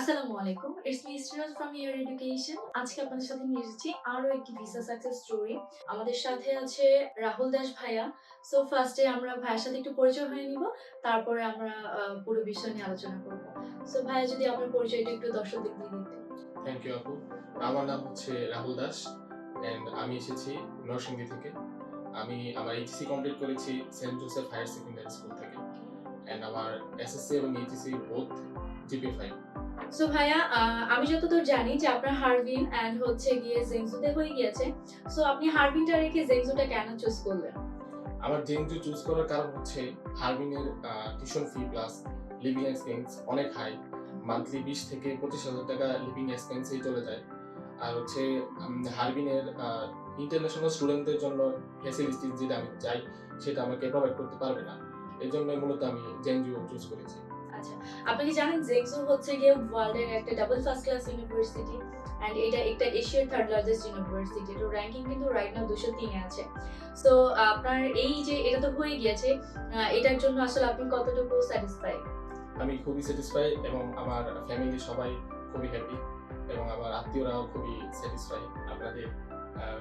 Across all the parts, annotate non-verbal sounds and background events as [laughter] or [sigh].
আসসালামু আলাইকুম it's me student from year education আজকে আপনাদের সাথে নিয়ে এসেছি আরও একটি ভিসা সাকসেস স্টোরি আমাদের সাথে আছে রাহুল দাস ভাইয়া। সো ফার্স্টে আমরা ভাইয়ের সাথে একটু পরিচয় হয়ে নিব, তারপরে আমরা পুরো বিষয় নিয়ে আলোচনা করব। সো ভাইয়া, যদি আপনার পরিচয়টা একটু দর্শকদের দিয়ে দিতেন। থ্যাংক ইউ আপু। আমার নাম হচ্ছে রাহুল দাস অ্যান্ড আমি এসেছি নরসিংদী থেকে। আমি আমার এইচএসসি কমপ্লিট করেছি Saint Joseph higher secondary school থেকে। অ্যান্ড আমার এসএসসি এবং HSC both GP five so ভাইয়া আমি যতদূর জানি যে আপনার হারবিন অ্যান্ড হচ্ছে গিয়ে জেংজুতে হয়ে গিয়েছে। সো আপনি হারবিনটা রেখে জেংজুটা কেন চুজ করলেন? আমার জেএনজু চুজ করার কারণ হচ্ছে হারবিনের tuition fee plus living expense অনেক হাই মান্থলি বিশ থেকে পঁচিশ হাজার টাকা লিভিং এক্সপেন্সেই চলে যায়। আর হচ্ছে হারবিনের ইন্টারন্যাশনাল স্টুডেন্টদের জন্য ফ্যাসিলিটিস যেটা আমি চাই, সেটা আমাকে প্রোভাইড করতে পারবে না। এই জন্য মূলত আমি জেএনজিও চুজ করেছি। আচ্ছা আপনি কি জানেন জেংজু হচ্ছে গিয়ে ওয়ার্ল্ডের একটা double first class university and এটা একটা এশিয়ার থার্ড লার্জেস্ট ইউনিভার্সিটি এটার র্যাঙ্কিং কিন্তু রাইট নাও দুশো তিনে আছে। সো আপনার এই যে এটা তো হয়ে গিয়েছে এটার জন্য আসলে আপনি কতটুকু স্যাটিসফাই আমি খুবই স্যাটিসফাই এবং আমার ফ্যামিলি সবাই খুবই হ্যাপি এবং আমার আত্মীয়রাও খুবই স্যাটিসফাই আপনাদের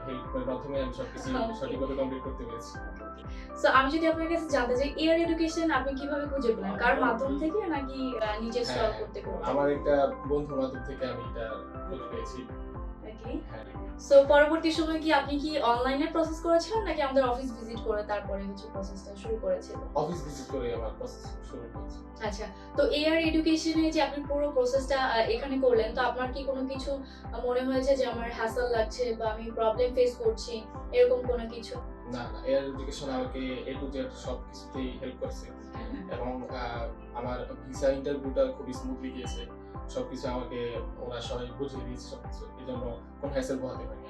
হেল্পের মাধ্যমে আমি সবকিছু সঠিকভাবে কমপ্লিট করতে পেরেছি। সো আমি যদি আপনার কাছে জানতে চাই এয়ার এডুকেশন আপনি কীভাবে খুঁজে পেলেন? কার মাধ্যম থেকে নাকি নিজে হ্যাঁ, করতে করতে? আমার একটা বন্ধুর মাধ্যম থেকে আমি এটা খুঁজে পেয়েছি। ওকে হ্যাঁ। সো পরবর্তী সময় কি আপনি কি অনলাইনে প্রসেস করেছিলেন নাকি আমাদের অফিস ভিজিট করে তারপরে হচ্ছে প্রসেসটা শুরু করেছিলেন? অফিস ভিজিট করে আমার প্রসেস শুরু করেছি। আচ্ছা তো এআর এডুকেশনে যে আপনি পুরো প্রসেসটা এখানে করলেন তো আপনার কি কোনো কিছু মনে হয়েছে যে আমার হ্যাসল লাগছে বা আমি প্রবলেম ফেস করছি এরকম কোনো কিছু? না না এয়ার এডুকেশন আমাকে এ টু জেড সব কিছুতেই হেল্প করছে। এবং আমার ভিসা ইন্টারভিউটা খুবই স্মুথলি গিয়েছে। সবকিছু আমাকে ওরা সবাই বুঝিয়ে দিয়েছে সবকিছু। এই জন্য কোনো হ্যাসেল পোহাতে আমাকে।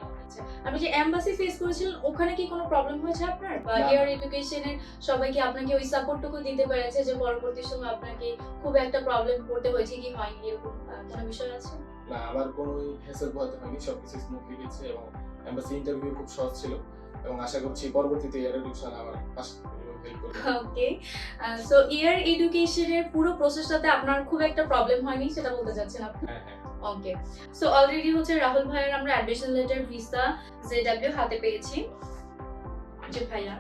আপনি যে এমবাসি ফেস করেছিলেন ওখানে কি কোনো প্রবলেম হয়েছে আপনার? বা না। এডুকেশনের সবাই কি আপনাকে ওই সাপোর্টটুকু দিতে পেরেছে যে পরবর্তী সময় আপনাকে খুব একটা প্রবলেম পড়তে হয়েছে কি হয়নি এরকম কোনো বিষয় আছে? না আমার কোনো হ্যাসেল পোহাতে হয়নি সবকিছু স্মুথলি গেছে এবং এম্বাসি ইন্টারভিউ খুব সহজ ছিল। এবং আশা করছি পরবর্তীতে এয়ার এডুকেশন আমার পাশে ওকে সো ইয়ার এডুকেশনের পুরো প্রসেসটাতে আপনার খুব একটা প্রবলেম হয়নি সেটা বলতে চাচ্ছেন আপনি? ওকে সো অলরেডি হচ্ছে রাহুল ভাইয়ের আমরা অ্যাডমিশন লেটার ভিসা জেডব্লিউ হাতে পেয়েছি। যে ভাইয়া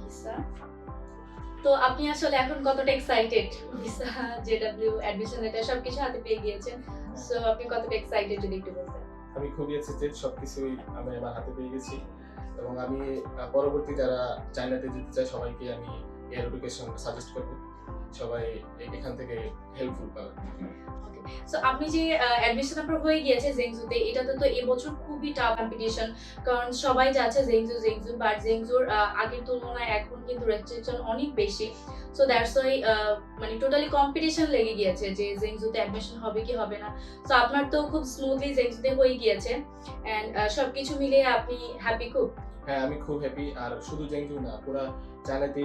ভিসা তো আপনি আসলে এখন কতটা excited visa JW admission letter সবকিছু হাতে পেয়ে গিয়েছেন। সো আপনি কতটা এক্সাইটেড যদি একটু বলতেন। আমি খুবই এক্সাইটেড সবকিছুই আমি আমার হাতে পেয়ে গেছি। এবং আমি পরবর্তী যারা চায়নাতে যেতে চায় সবাইকে আমি এয়ার সাজেস্ট করব। সবাই এখান থেকে হেল্পফুল পাবে সো আপনি যে অ্যাডমিশন আপনার হয়ে গিয়েছে জেংজুতে এটাতে তো এবছর খুবই টাফ কম্পিটিশন কারণ সবাই যাচ্ছে জেংজু জেংজু বাট জেংজুর আগের তুলনায় এখন কিন্তু রেস্ট্রিকশন অনেক বেশি। সো দ্যাটস ওয়াই মানে টোটালি কম্পিটিশন লেগে গিয়েছে যে জেংজুতে অ্যাডমিশন হবে কি হবে না। সো আপনার তো খুব স্মুথলি জেংজুতে হয়ে গিয়েছে অ্যান্ড সবকিছু মিলিয়ে আপনি হ্যাপি খুব। হ্যাঁ আমি খুব হ্যাপি আর শুধু জেংজু না পুরা চায়নাতে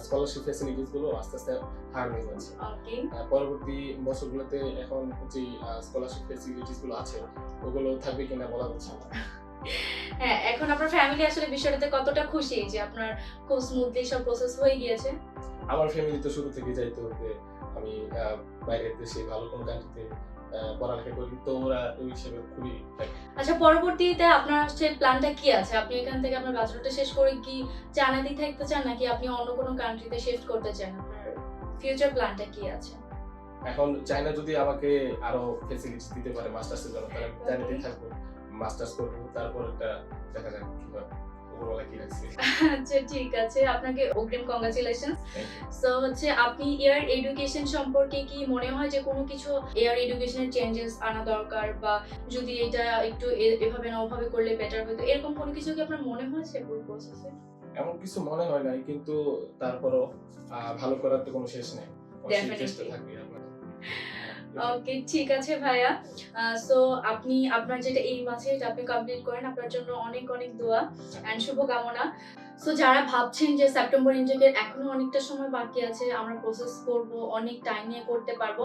স্কলারশিপ ফ্যাসিলিটিসগুলো আস্তে আস্তে হার হয়ে যাচ্ছে। ওকে পরবর্তী বছরগুলোতে এখন যে স্কলারশিপ ফ্যাসিলিটিসগুলো আছে ওগুলো থাকবে কিনা বলা যাচ্ছে না। [laughs] হ্যাঁ এখন আপনার ফ্যামিলি আসলে বিষয়টাতে কতটা খুশি? যে আপনার খুব স্মুথলি সব প্রসেস হয়ে গিয়েছে? আমার ফ্যামিলি তো শুরু থেকে যাইতো যে আমি বাইরের দেশে ভালো কোনো কান্ট্রিতে পড়ালেখা করি তো ওরা ওই হিসেবে খুবই আচ্ছা পরবর্তীতে আপনার হচ্ছে প্ল্যানটা কি আছে? আপনি এখান থেকে আপনার ব্যাচেলরটা শেষ করে কি চায়নাতেই থাকতে চান নাকি আপনি অন্য কোনো কান্ট্রিতে শিফট করতে চান? আপনার ফিউচার প্ল্যানটা কি আছে? এখন চায়না যদি আমাকে আরও ফেসিলিটিস দিতে পারে মাস্টার্সের জন্য তাহলে চায়নাতেই থাকব। মাস্টার্স করব তারপর একটা দেখা যাক কীভাবে ওপরওয়ালা কি রাখছে আচ্ছা ঠিক আছে। আপনাকে অগ্রিম কংগ্রাচুলেশন. সো হচ্ছে আপনি এয়ার এডুকেশন সম্পর্কে কি মনে হয় যে কোনো কিছু এয়ার এডুকেশনের চেঞ্জেস আনা দরকার? বা যদি এটা একটু এভাবে না ওভাবে করলে বেটার হতো এরকম কোনো কিছু কি আপনার মনে হয়েছে পুরো প্রসেসে এমন কিছু মনে হয় নাই কিন্তু তারপরও ভালো করার তো কোনো শেষ নেই। চেষ্টা থাকবে আপনার। ওকে, ঠিক আছে ভাইয়া। সো আপনি, আপনার যেটা এই মাসে আপনি কমপ্লিট করেন। আপনার জন্য অনেক অনেক দোয়া অ্যান্ড শুভকামনা। সো যারা ভাবছেন যে সেপ্টেম্বর ইনটেকের এখনও অনেকটা সময় বাকি আছে, আমরা প্রসেস করব, অনেক টাইম নিয়ে করতে পারব।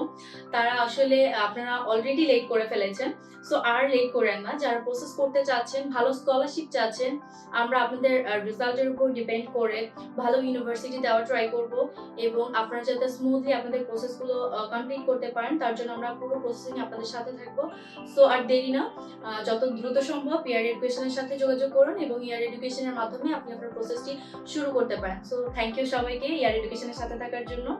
তারা আসলে, আপনারা অলরেডি লেট করে ফেলেছেন। সো আর লেট করেন না। যারা প্রসেস করতে চাচ্ছেন, ভালো স্কলারশিপ চাচ্ছেন, আমরা আপনাদের রেজাল্টের উপর ডিপেন্ড করে ভালো ইউনিভার্সিটি দেওয়া ট্রাই করব এবং আপনারা যাতে স্মুথলি আপনাদের প্রসেসগুলো কমপ্লিট করতে পারেন, তার জন্য আমরা পুরো প্রসেসিং আপনাদের সাথে থাকব। সো আর দেরি না যত দ্রুত সম্ভব ইয়ার এডুকেশনের সাথে যোগাযোগ করুন এবং ইয়ার এডুকেশনের মাধ্যমে আপনি আপনার প্রসেসটি শুরু করতে পারেন। সো থ্যাংক ইউ সবাইকে ইয়ার এডুকেশনের সাথে থাকার জন্য।